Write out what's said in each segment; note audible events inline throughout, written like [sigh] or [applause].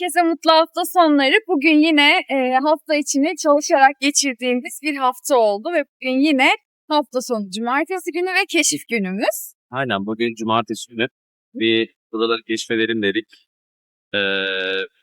Herkese mutlu hafta sonları. Bugün yine e, hafta içini çalışarak geçirdiğimiz bir hafta oldu ve bugün yine hafta sonu cumartesi günü ve keşif günümüz. Aynen bugün cumartesi günü bir buraları keşfedelim dedik. Ee,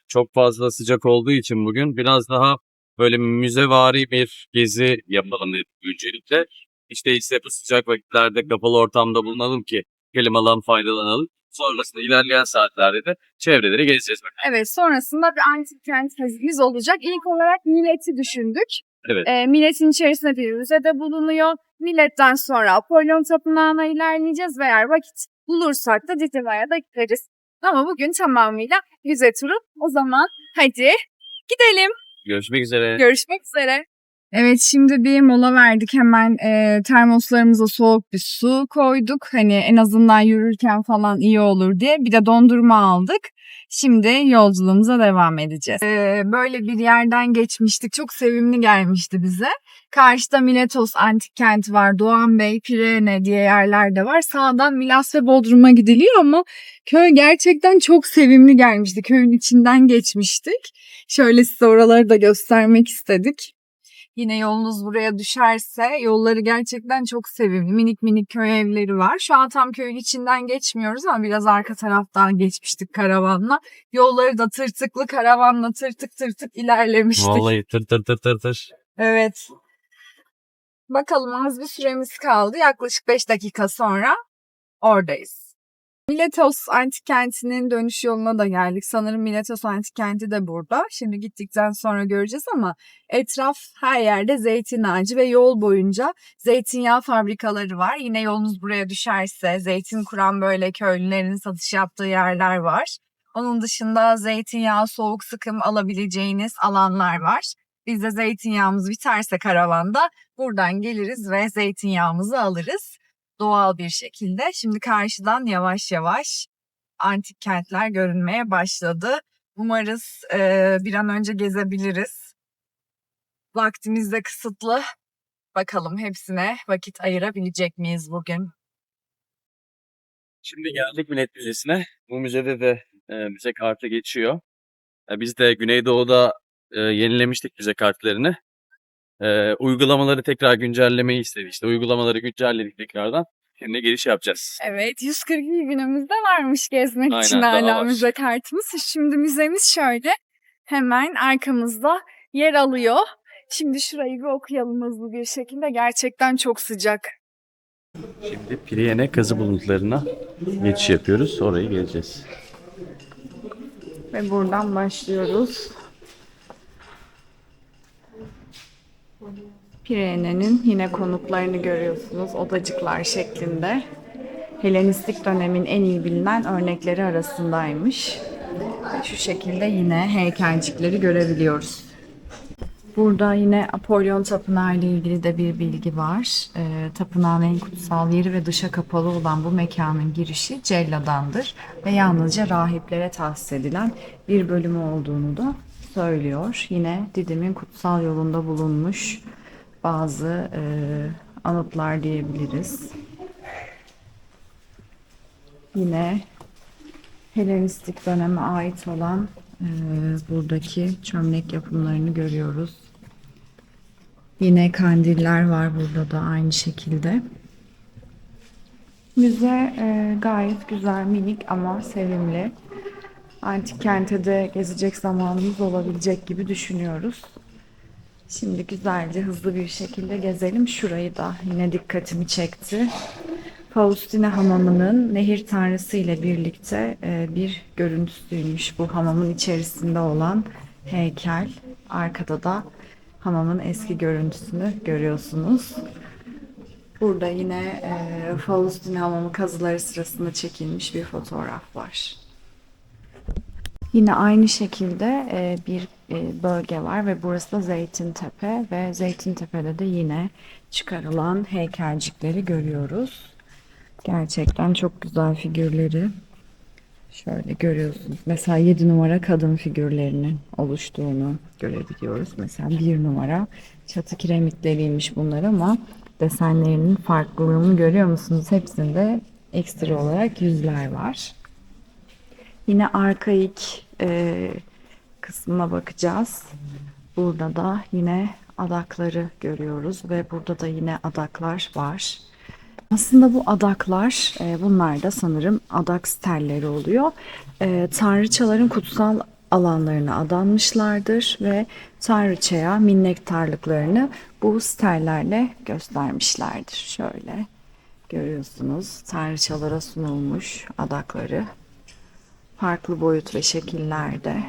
çok fazla sıcak olduğu için bugün biraz daha böyle müzevari bir gezi yapalım dedik öncelikle. İşte ise bu sıcak vakitlerde kapalı ortamda bulunalım ki klimadan faydalanalım. Sonrasında ilerleyen saatlerde de çevreleri gezeceğiz. Evet sonrasında bir antik kent gezimiz olacak. İlk olarak Millet'i düşündük. Evet. E, Millet'in içerisinde bir müzede bulunuyor. Millet'ten sonra Apollon Tapınağı'na ilerleyeceğiz ve eğer vakit bulursak da Didiva'ya da gideriz. Ama bugün tamamıyla müze turu. O zaman hadi gidelim. Görüşmek üzere. Görüşmek üzere. Evet şimdi bir mola verdik hemen e, termoslarımıza soğuk bir su koyduk. Hani en azından yürürken falan iyi olur diye bir de dondurma aldık. Şimdi yolculuğumuza devam edeceğiz. E, böyle bir yerden geçmiştik. Çok sevimli gelmişti bize. Karşıda Miletos Antik Kenti var. Doğan Bey, Pirene diye yerler de var. Sağdan Milas ve Bodrum'a gidiliyor ama köy gerçekten çok sevimli gelmişti. Köyün içinden geçmiştik. Şöyle size oraları da göstermek istedik. Yine yolunuz buraya düşerse yolları gerçekten çok sevimli. Minik minik köy evleri var. Şu an tam köyün içinden geçmiyoruz ama biraz arka taraftan geçmiştik karavanla. Yolları da tırtıklı karavanla tırtık tırtık ilerlemiştik. Vallahi tır tır tır tır tır. Evet. Bakalım az bir süremiz kaldı. Yaklaşık 5 dakika sonra oradayız. Miletos Antik Kenti'nin dönüş yoluna da geldik. Sanırım Miletos Antik Kenti de burada. Şimdi gittikten sonra göreceğiz ama etraf her yerde zeytin ağacı ve yol boyunca zeytinyağı fabrikaları var. Yine yolunuz buraya düşerse zeytin kuran böyle köylülerin satış yaptığı yerler var. Onun dışında zeytinyağı soğuk sıkım alabileceğiniz alanlar var. Biz de zeytinyağımız biterse karavanda buradan geliriz ve zeytinyağımızı alırız doğal bir şekilde. Şimdi karşıdan yavaş yavaş antik kentler görünmeye başladı. Umarız e, bir an önce gezebiliriz. Vaktimiz de kısıtlı. Bakalım hepsine vakit ayırabilecek miyiz bugün? Şimdi geldik Millet Müzesi'ne. Bu müzede de e, müze kartı geçiyor. E, biz de Güneydoğu'da e, yenilemiştik müze kartlarını. E, uygulamaları tekrar güncellemeyi istedik. İşte uygulamaları güncelledik tekrardan. Şimdi giriş yapacağız. Evet 142 günümüzde varmış gezmek Aynen, için hala müze kartımız. Şimdi müzemiz şöyle hemen arkamızda yer alıyor. Şimdi şurayı bir okuyalım hızlı bir şekilde. Gerçekten çok sıcak. Şimdi Priyene kazı buluntularına geçiş yapıyoruz. Oraya geleceğiz. Ve buradan başlıyoruz. Pirene'nin yine konutlarını görüyorsunuz odacıklar şeklinde. Helenistik dönemin en iyi bilinen örnekleri arasındaymış. Şu şekilde yine heykelcikleri görebiliyoruz. Burada yine Apollon Tapınağı ile ilgili de bir bilgi var. Ee, tapınağın en kutsal yeri ve dışa kapalı olan bu mekanın girişi Cella'dandır ve yalnızca rahiplere tahsis edilen bir bölümü olduğunu da söylüyor. Yine Didim'in kutsal yolunda bulunmuş bazı e, anıtlar diyebiliriz. Yine Helenistik döneme ait olan e, buradaki çömlek yapımlarını görüyoruz. Yine kandiller var burada da aynı şekilde. Müze e, gayet güzel, minik ama sevimli. Antik kente de gezecek zamanımız olabilecek gibi düşünüyoruz. Şimdi güzelce hızlı bir şekilde gezelim. Şurayı da yine dikkatimi çekti. Faustina hamamının nehir tanrısı ile birlikte e, bir görüntüsüymüş bu hamamın içerisinde olan heykel. Arkada da hamamın eski görüntüsünü görüyorsunuz. Burada yine e, Faustina hamamı kazıları sırasında çekilmiş bir fotoğraf var. Yine aynı şekilde e, bir e, bölge var ve burası da Zeytintepe ve Zeytintepe'de de yine çıkarılan heykelcikleri görüyoruz. Gerçekten çok güzel figürleri. Şöyle görüyorsunuz. Mesela 7 numara kadın figürlerinin oluştuğunu görebiliyoruz. Mesela 1 numara çatı kiremitleriymiş bunlar ama desenlerinin farklılığını görüyor musunuz? Hepsinde ekstra olarak yüzler var. Yine arkaik e, kısmına bakacağız. Burada da yine adakları görüyoruz ve burada da yine adaklar var. Aslında bu adaklar, e, bunlar da sanırım adak sterleri oluyor. E, tanrıçaların kutsal alanlarına adanmışlardır ve tanrıçaya minnettarlıklarını bu sterlerle göstermişlerdir. Şöyle görüyorsunuz tanrıçalara sunulmuş adakları. Farklı boyut ve şekillerde.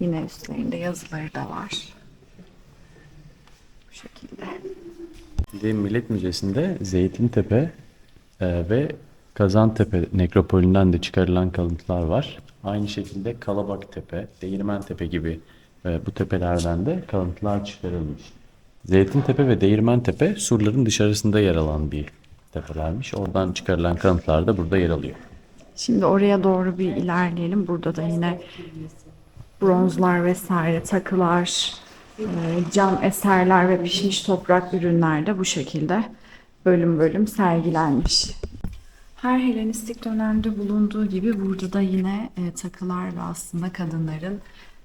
Yine üstlerinde yazıları da var. Bu şekilde. Şimdi Millet Müzesi'nde Zeytintepe e, ve Kazantepe nekropolünden de çıkarılan kalıntılar var. Aynı şekilde Kalabaktepe, Değirmentepe gibi e, bu tepelerden de kalıntılar çıkarılmış. Zeytintepe ve Değirmentepe surların dışarısında yer alan bir tepelermiş. Oradan çıkarılan kalıntılar da burada yer alıyor. Şimdi oraya doğru bir ilerleyelim. Burada da yine bronzlar vesaire takılar, e, cam eserler ve pişmiş toprak ürünler de bu şekilde bölüm bölüm sergilenmiş. Her Helenistik dönemde bulunduğu gibi burada da yine e, takılar ve aslında kadınların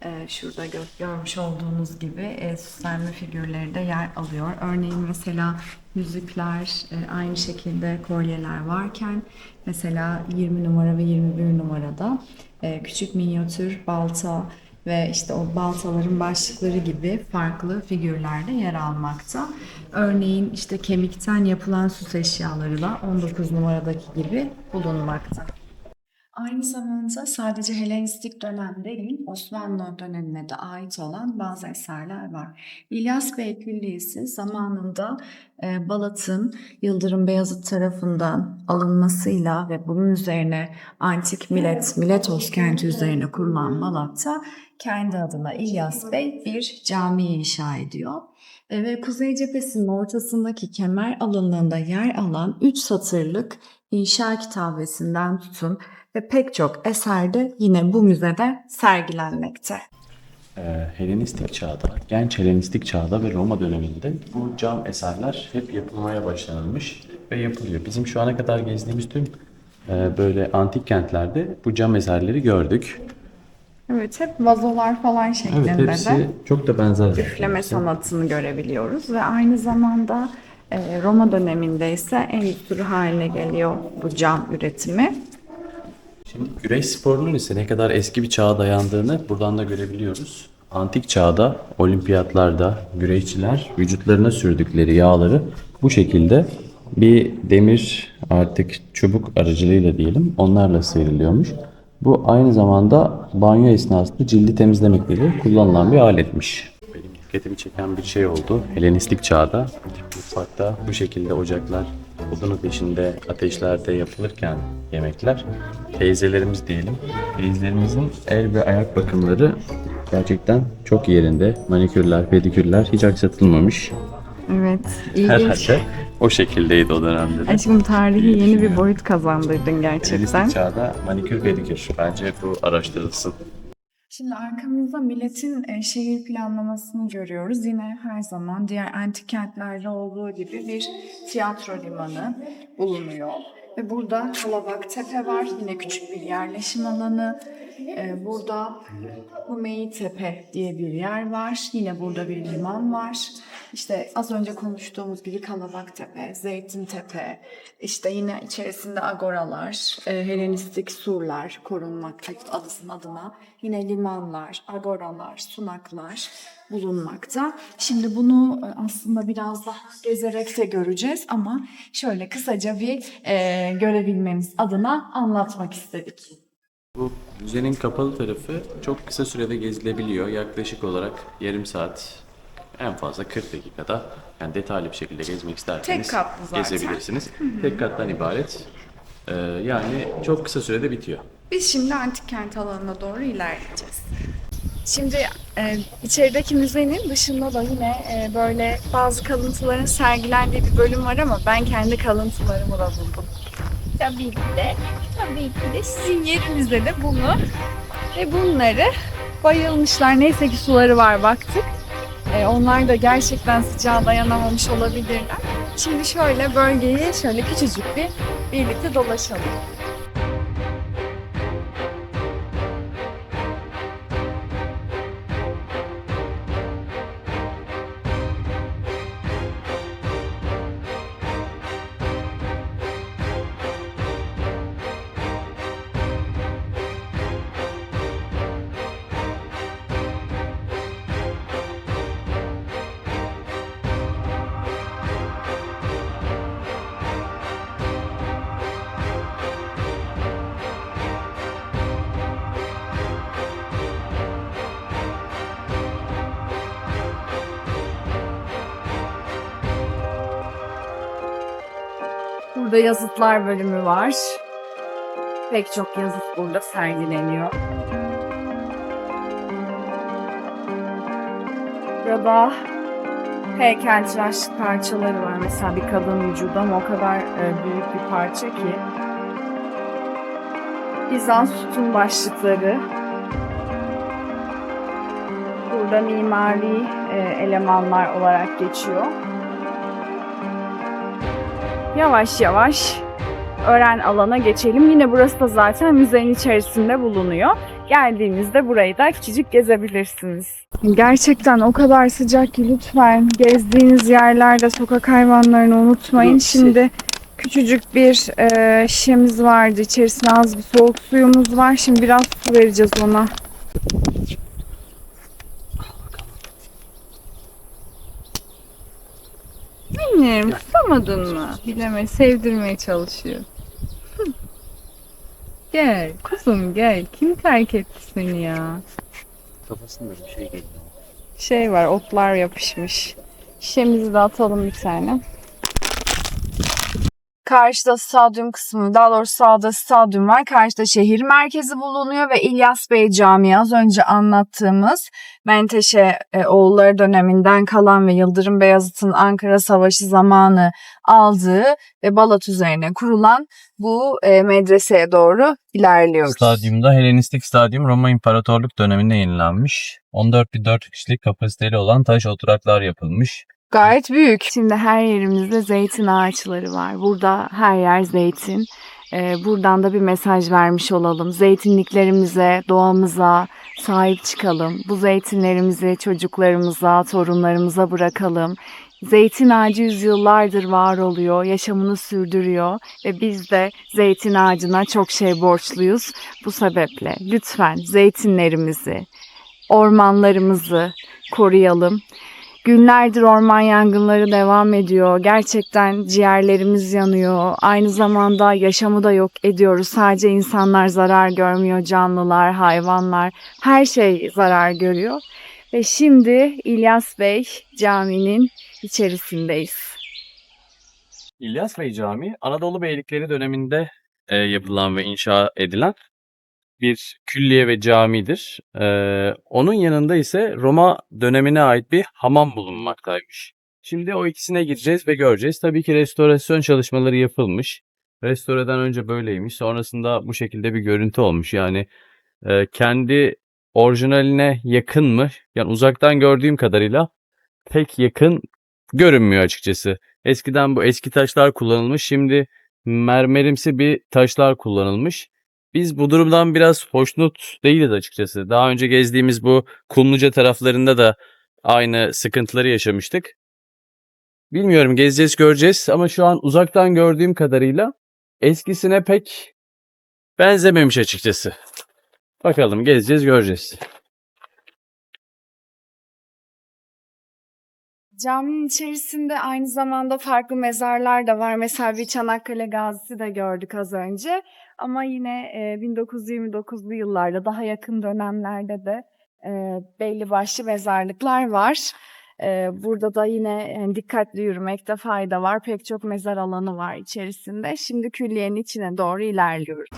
e, şurada gö- görmüş olduğunuz gibi e, süslenme figürleri de yer alıyor. Örneğin mesela yüzükler, e, aynı şekilde kolyeler varken mesela 20 numara ve 21 numarada e, küçük minyatür balta ve işte o baltaların başlıkları gibi farklı figürlerde yer almakta. Örneğin işte kemikten yapılan süs eşyaları da 19 numaradaki gibi bulunmakta. Aynı zamanda sadece Helenistik dönem değil, Osmanlı dönemine de ait olan bazı eserler var. İlyas Bey Külliyesi zamanında Balat'ın Yıldırım Beyazıt tarafından alınmasıyla ve bunun üzerine antik Milet, Miletos kenti üzerine kurulan Balat'ta kendi adına İlyas Bey bir cami inşa ediyor. E, Ve kuzey cephesinin ortasındaki kemer alanında yer alan 3 satırlık inşa kitabesinden tutun ve pek çok eser de yine bu müzede sergilenmekte. Ee, Helenistik çağda, genç Helenistik çağda ve Roma döneminde bu cam eserler hep yapılmaya başlanılmış ve yapılıyor. Bizim şu ana kadar gezdiğimiz tüm e, böyle antik kentlerde bu cam eserleri gördük. Evet hep vazolar falan şeklinde Evet hepsi de çok da benzer. üfleme sanatını görebiliyoruz ve aynı zamanda e, Roma döneminde ise endüstri haline geliyor bu cam üretimi. Şimdi güreş sporunun ise ne kadar eski bir çağa dayandığını buradan da görebiliyoruz. Antik çağda olimpiyatlarda güreşçiler vücutlarına sürdükleri yağları bu şekilde bir demir artık çubuk aracılığıyla diyelim onlarla sıyrılıyormuş. Bu aynı zamanda banyo esnasında cildi temizlemekle kullanılan bir aletmiş. Dikkatimi çeken bir şey oldu. Helenistik çağda mutfakta bu şekilde ocaklar odun ateşinde ateşlerde yapılırken yemekler teyzelerimiz diyelim. Teyzelerimizin el ve ayak bakımları gerçekten çok yerinde. Manikürler, pedikürler hiç aksatılmamış. Evet, ilginç. Herhalde o şekildeydi o dönemde de. Aşkım tarihi yeni bir boyut kazandırdın gerçekten. Helenistik çağda manikür pedikür. Bence bu araştırılsın. Şimdi arkamızda milletin e, şehir planlamasını görüyoruz. Yine her zaman diğer antik kentlerde olduğu gibi bir tiyatro limanı bulunuyor. Ve burada Kalabak Tepe var. Yine küçük bir yerleşim alanı. E, Burada Humeyi Tepe diye bir yer var. Yine burada bir liman var. İşte az önce konuştuğumuz gibi Kalabak Tepe, Zeytin Tepe, işte yine içerisinde agoralar, e, Helenistik surlar korunmakta adısının adına. Yine limanlar, agoralar, sunaklar bulunmakta. Şimdi bunu e, aslında biraz daha gezerek de göreceğiz ama şöyle kısaca bir e, görebilmeniz adına anlatmak istedik. Bu müzenin kapalı tarafı çok kısa sürede gezilebiliyor. Yaklaşık olarak yarım saat en fazla 40 dakikada yani detaylı bir şekilde gezmek isterseniz Tek katlı zaten. gezebilirsiniz. Tek kattan ibaret. Ee, yani çok kısa sürede bitiyor. Biz şimdi antik kent alanına doğru ilerleyeceğiz. Şimdi e, içerideki müzenin dışında da yine e, böyle bazı kalıntıların sergilendiği bir bölüm var ama ben kendi kalıntılarımı da buldum. Tabii ki de, tabii ki de sizin yerinizde de bunu ve bunları bayılmışlar. Neyse ki suları var baktık. E, onlar da gerçekten sıcağa dayanamamış olabilirler. Şimdi şöyle bölgeyi şöyle küçücük bir birlikte dolaşalım. Burada yazıtlar bölümü var. Pek çok yazıt burada sergileniyor. Burada heykeltıraş parçaları var. Mesela bir kadın vücudu ama o kadar e, büyük bir parça ki. Bizans sütun başlıkları. Burada mimari e, elemanlar olarak geçiyor. Yavaş yavaş öğren alana geçelim. Yine burası da zaten müzenin içerisinde bulunuyor. Geldiğinizde burayı da küçücük gezebilirsiniz. Gerçekten o kadar sıcak ki lütfen gezdiğiniz yerlerde sokak hayvanlarını unutmayın. Yok, Şimdi küçücük bir e, şişemiz vardı. İçerisine az bir soğuk suyumuz var. Şimdi biraz su vereceğiz ona. Annem tutamadın mı? Bileme sevdirmeye çalışıyor. Hı. Gel kuzum gel. Kim terk etti seni ya? Kafasında bir şey geliyor. Şey var otlar yapışmış. Şişemizi de atalım bir tane. Karşıda stadyum kısmı, daha doğrusu sağda stadyum var. Karşıda şehir merkezi bulunuyor ve İlyas Bey Camii az önce anlattığımız Menteşe e, oğulları döneminden kalan ve Yıldırım Beyazıt'ın Ankara Savaşı zamanı aldığı ve Balat üzerine kurulan bu e, medreseye doğru ilerliyoruz. Stadyumda Helenistik Stadyum Roma İmparatorluk döneminde yenilenmiş. 14.400 kişilik kapasiteli olan taş oturaklar yapılmış. Gayet büyük. Şimdi her yerimizde zeytin ağaçları var. Burada her yer zeytin. Ee, buradan da bir mesaj vermiş olalım. Zeytinliklerimize, doğamıza sahip çıkalım. Bu zeytinlerimizi çocuklarımıza, torunlarımıza bırakalım. Zeytin ağacı yüzyıllardır var oluyor, yaşamını sürdürüyor ve biz de zeytin ağacına çok şey borçluyuz. Bu sebeple lütfen zeytinlerimizi, ormanlarımızı koruyalım. Günlerdir orman yangınları devam ediyor. Gerçekten ciğerlerimiz yanıyor. Aynı zamanda yaşamı da yok ediyoruz. Sadece insanlar zarar görmüyor, canlılar, hayvanlar, her şey zarar görüyor. Ve şimdi İlyas Bey Camii'nin içerisindeyiz. İlyas Bey Camii, Anadolu Beylikleri döneminde e, yapılan ve inşa edilen bir külliye ve camidir. E, onun yanında ise Roma dönemine ait bir hamam bulunmaktaymış. Şimdi o ikisine gireceğiz ve göreceğiz. Tabii ki restorasyon çalışmaları yapılmış. Restoreden önce böyleymiş. Sonrasında bu şekilde bir görüntü olmuş. Yani e, kendi orijinaline yakın mı? Yani uzaktan gördüğüm kadarıyla pek yakın görünmüyor açıkçası. Eskiden bu eski taşlar kullanılmış. Şimdi mermerimsi bir taşlar kullanılmış. Biz bu durumdan biraz hoşnut değiliz açıkçası. Daha önce gezdiğimiz bu Kumluca taraflarında da aynı sıkıntıları yaşamıştık. Bilmiyorum gezeceğiz göreceğiz ama şu an uzaktan gördüğüm kadarıyla eskisine pek benzememiş açıkçası. Bakalım gezeceğiz göreceğiz. Caminin içerisinde aynı zamanda farklı mezarlar da var. Mesela bir Çanakkale gazisi de gördük az önce. Ama yine e, 1929'lu yıllarda daha yakın dönemlerde de e, belli başlı mezarlıklar var. E, burada da yine dikkatli yürümekte fayda var. Pek çok mezar alanı var içerisinde. Şimdi külliyenin içine doğru ilerliyoruz.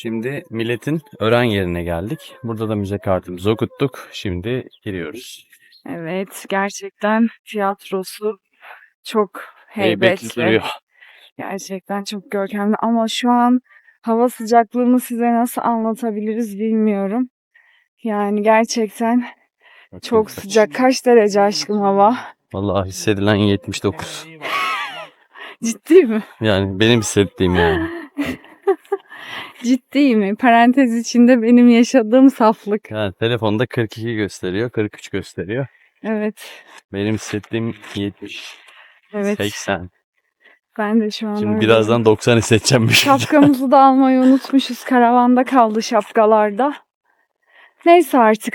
Şimdi milletin öğren yerine geldik. Burada da müze kartımızı okuttuk. Şimdi giriyoruz. Evet, gerçekten tiyatrosu çok Heybetli heybetli. duruyor. Gerçekten çok görkemli ama şu an hava sıcaklığını size nasıl anlatabiliriz bilmiyorum. Yani gerçekten çok Bakayım kaç. sıcak. Kaç derece aşkım hava? Vallahi hissedilen 79. [laughs] Ciddi mi? Yani benim hissettiğim yani. [laughs] Ciddi mi? Parantez içinde benim yaşadığım saflık. Yani telefonda 42 gösteriyor, 43 gösteriyor. Evet. Benim hissettiğim 70, Evet. 80. Ben de şu an Şimdi öyle. birazdan 90 hissedeceğim bir şey. Şapkamızı da almayı unutmuşuz. Karavanda kaldı şapkalarda. Neyse artık.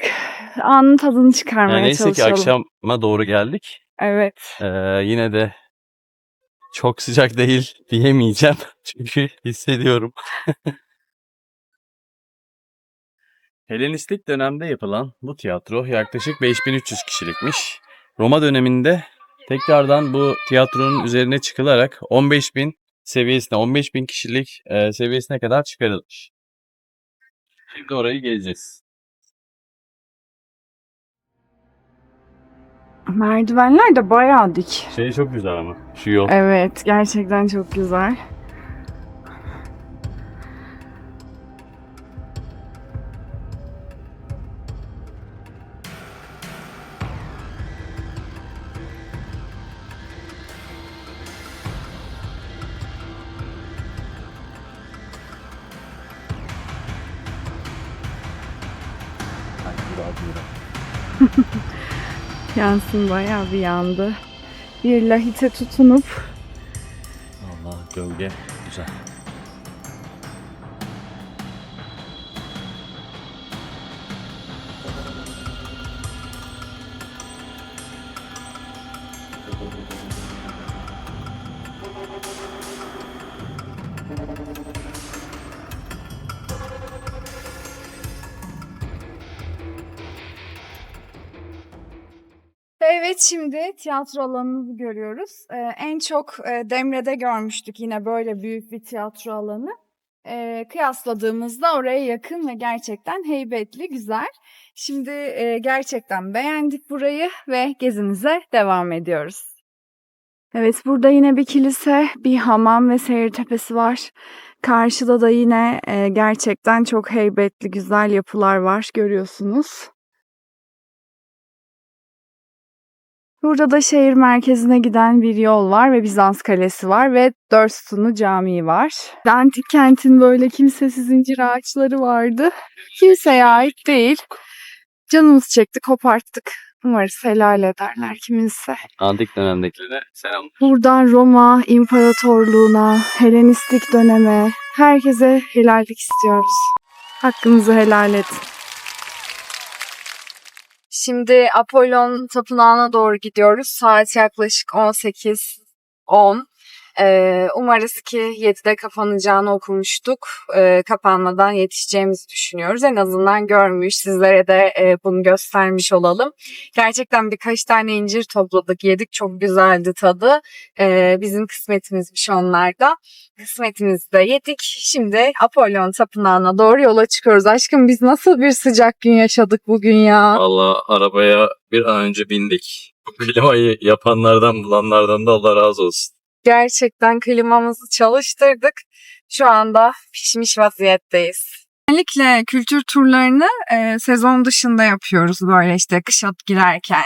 Anın tadını çıkarmaya Yani neyse ki çalışalım. akşama doğru geldik. Evet. Ee, yine de çok sıcak değil diyemeyeceğim. [laughs] Çünkü hissediyorum. [laughs] Helenistik dönemde yapılan bu tiyatro yaklaşık 5300 kişilikmiş. Roma döneminde tekrardan bu tiyatronun üzerine çıkılarak 15.000 seviyesine, 15.000 kişilik e, seviyesine kadar çıkarılmış. Şimdi orayı gezeceğiz. Merdivenler de bayağı dik. Şey çok güzel ama. Şu yol. Evet. Gerçekten çok güzel. Yansın bayağı bir yandı. Bir lahite tutunup Allah gölge güzel. Şimdi tiyatro alanını görüyoruz. Ee, en çok e, Demre'de görmüştük yine böyle büyük bir tiyatro alanı. Ee, kıyasladığımızda oraya yakın ve gerçekten heybetli, güzel. Şimdi e, gerçekten beğendik burayı ve gezimize devam ediyoruz. Evet burada yine bir kilise, bir hamam ve seyir tepesi var. Karşıda da yine e, gerçekten çok heybetli, güzel yapılar var görüyorsunuz. Burada da şehir merkezine giden bir yol var ve Bizans Kalesi var ve dört sütunlu camii var. Antik kentin böyle kimsesiz zincir ağaçları vardı. Kimseye ait değil. Canımız çekti, koparttık. Umarız helal ederler kiminse. Antik dönemdekilere selam. Buradan Roma İmparatorluğuna, Helenistik döneme, herkese helallik istiyoruz. Hakkınızı helal edin. Şimdi Apollon Tapınağı'na doğru gidiyoruz. Saat yaklaşık 18.10. Ee, umarız ki 7'de kapanacağını okumuştuk. Ee, kapanmadan yetişeceğimizi düşünüyoruz. En azından görmüş, sizlere de e, bunu göstermiş olalım. Gerçekten birkaç tane incir topladık, yedik. Çok güzeldi tadı. Ee, bizim kısmetimizmiş onlarda. Kısmetimizi de yedik. Şimdi Apollon Tapınağı'na doğru yola çıkıyoruz. Aşkım biz nasıl bir sıcak gün yaşadık bugün ya? Valla arabaya bir an önce bindik. Bu klimayı yapanlardan bulanlardan da Allah razı olsun. Gerçekten klimamızı çalıştırdık. Şu anda pişmiş vaziyetteyiz. Genellikle kültür turlarını e, sezon dışında yapıyoruz böyle işte kışa girerken,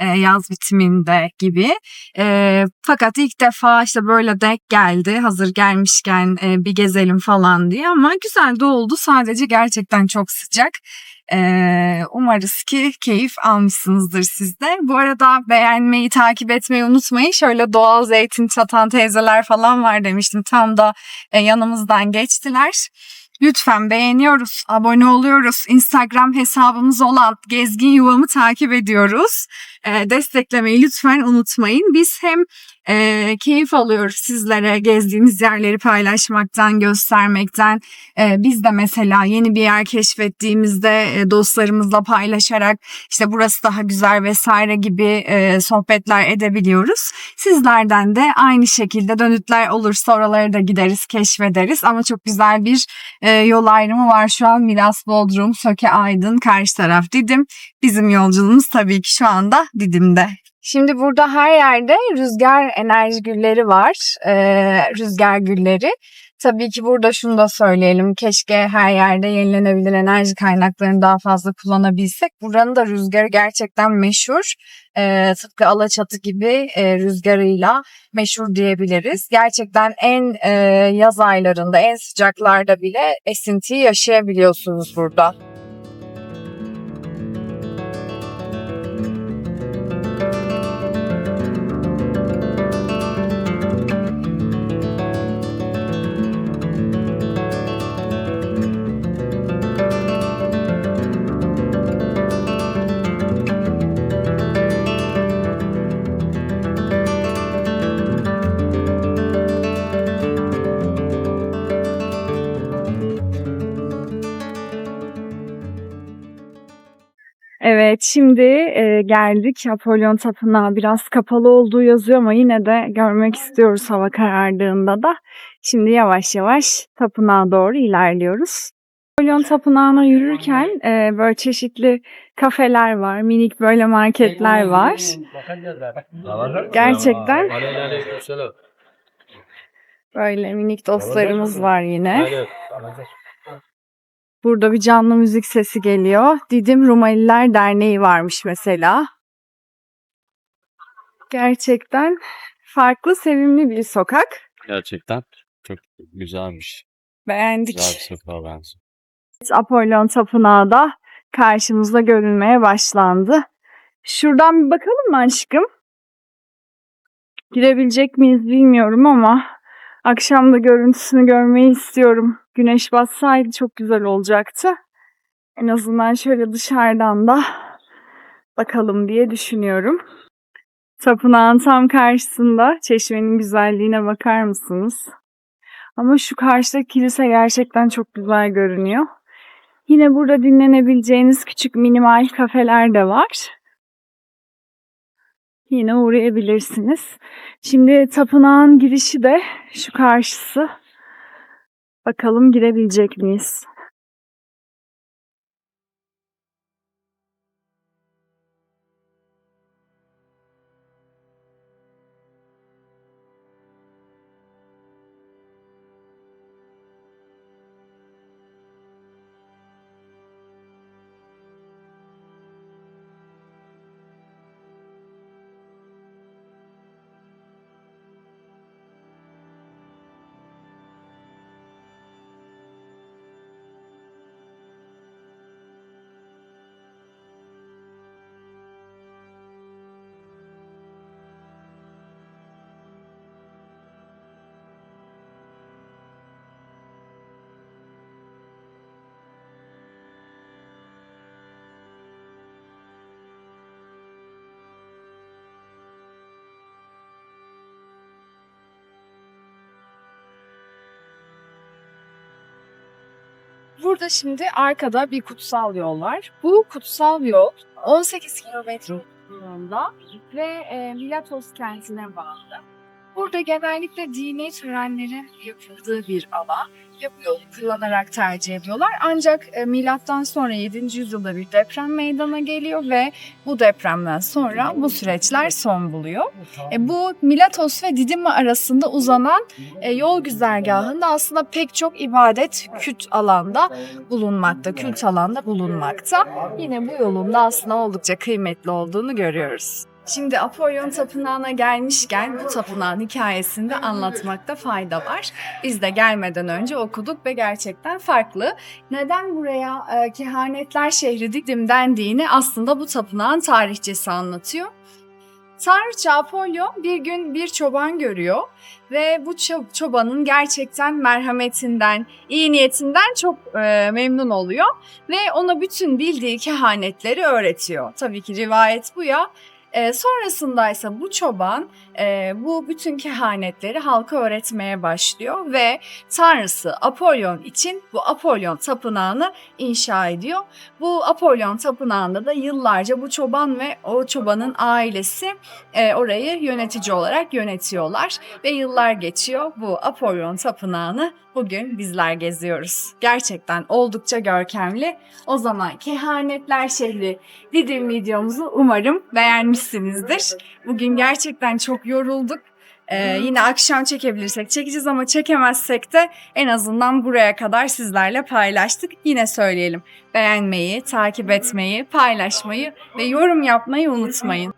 e, yaz bitiminde gibi. E, fakat ilk defa işte böyle denk geldi hazır gelmişken e, bir gezelim falan diye ama güzel de oldu. Sadece gerçekten çok sıcak. Ee, umarız ki keyif almışsınızdır siz de. Bu arada beğenmeyi, takip etmeyi unutmayın. Şöyle doğal zeytin satan teyzeler falan var demiştim. Tam da e, yanımızdan geçtiler. Lütfen beğeniyoruz, abone oluyoruz. Instagram hesabımız olan Gezgin Yuvamı takip ediyoruz. E, desteklemeyi lütfen unutmayın. Biz hem e, keyif alıyoruz sizlere gezdiğimiz yerleri paylaşmaktan, göstermekten. E, biz de mesela yeni bir yer keşfettiğimizde e, dostlarımızla paylaşarak işte burası daha güzel vesaire gibi e, sohbetler edebiliyoruz. Sizlerden de aynı şekilde dönütler olursa oralara da gideriz, keşfederiz. Ama çok güzel bir e, yol ayrımı var şu an. Milas Bodrum, Söke Aydın, karşı taraf Didim. Bizim yolculuğumuz tabii ki şu anda Didim'de. Şimdi burada her yerde rüzgar enerji gülleri var. e, rüzgar gülleri. Tabii ki burada şunu da söyleyelim. Keşke her yerde yenilenebilir enerji kaynaklarını daha fazla kullanabilsek. Buranın da rüzgarı gerçekten meşhur. E, tıpkı Alaçatı gibi e, rüzgarıyla meşhur diyebiliriz. Gerçekten en e, yaz aylarında, en sıcaklarda bile esintiyi yaşayabiliyorsunuz burada. Evet, şimdi e, geldik Apollon Tapınağı. Biraz kapalı olduğu yazıyor ama yine de görmek istiyoruz hava karardığında da. Şimdi yavaş yavaş tapınağa doğru ilerliyoruz. Apollon Tapınağı'na yürürken e, böyle çeşitli kafeler var, minik böyle marketler var. Gerçekten böyle minik dostlarımız var yine. Burada bir canlı müzik sesi geliyor. Didim Rumeliler Derneği varmış mesela. Gerçekten farklı, sevimli bir sokak. Gerçekten çok güzelmiş. Beğendik. Güzel bir sokağa benziyor. Apollon Tapınağı da karşımızda görünmeye başlandı. Şuradan bir bakalım mı aşkım? Girebilecek miyiz bilmiyorum ama akşam da görüntüsünü görmeyi istiyorum. Güneş batsaydı çok güzel olacaktı. En azından şöyle dışarıdan da bakalım diye düşünüyorum. Tapınağın tam karşısında çeşmenin güzelliğine bakar mısınız? Ama şu karşıdaki kilise gerçekten çok güzel görünüyor. Yine burada dinlenebileceğiniz küçük minimal kafeler de var. Yine uğrayabilirsiniz. Şimdi tapınağın girişi de şu karşısı. Bakalım girebilecek miyiz? Burada şimdi arkada bir kutsal yol var. Bu kutsal yol 18 kilometre uzunluğunda ve e, Milatos kentine bağlı. Burada genellikle dini törenlerin yapıldığı bir alan ve bu yolu kullanarak tercih ediyorlar. Ancak e, milattan sonra 7. yüzyılda bir deprem meydana geliyor ve bu depremden sonra bu süreçler son buluyor. E, bu Milatos ve Didime arasında uzanan e, yol güzergahında aslında pek çok ibadet küt alanda bulunmakta, kült alanda bulunmakta. Yine bu yolun da aslında oldukça kıymetli olduğunu görüyoruz. Şimdi Apollon Tapınağı'na gelmişken bu tapınağın hikayesini de anlatmakta fayda var. Biz de gelmeden önce okuduk ve gerçekten farklı. Neden buraya e, kehanetler şehri Didim dendiğini aslında bu tapınağın tarihçesi anlatıyor. Tanrıça Apollon bir gün bir çoban görüyor ve bu ço- çobanın gerçekten merhametinden, iyi niyetinden çok e, memnun oluyor ve ona bütün bildiği kehanetleri öğretiyor. Tabii ki rivayet bu ya. E, sonrasında ise bu çoban e, bu bütün kehanetleri halka öğretmeye başlıyor ve tanrısı Apollon için bu Apollon tapınağını inşa ediyor. Bu Apollon tapınağında da yıllarca bu çoban ve o çobanın ailesi e, orayı yönetici olarak yönetiyorlar ve yıllar geçiyor. Bu Apollon tapınağını bugün bizler geziyoruz. Gerçekten oldukça görkemli. O zaman Kehanetler Şehri Didim videomuzu umarım beğenmişsinizdir. Bugün gerçekten çok yorulduk. Ee, yine akşam çekebilirsek çekeceğiz ama çekemezsek de en azından buraya kadar sizlerle paylaştık. Yine söyleyelim beğenmeyi, takip etmeyi, paylaşmayı ve yorum yapmayı unutmayın.